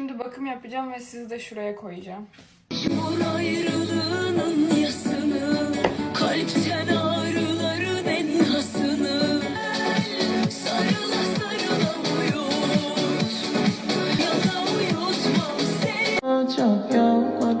Şimdi bakım yapacağım ve sizi de şuraya koyacağım. Çok yorma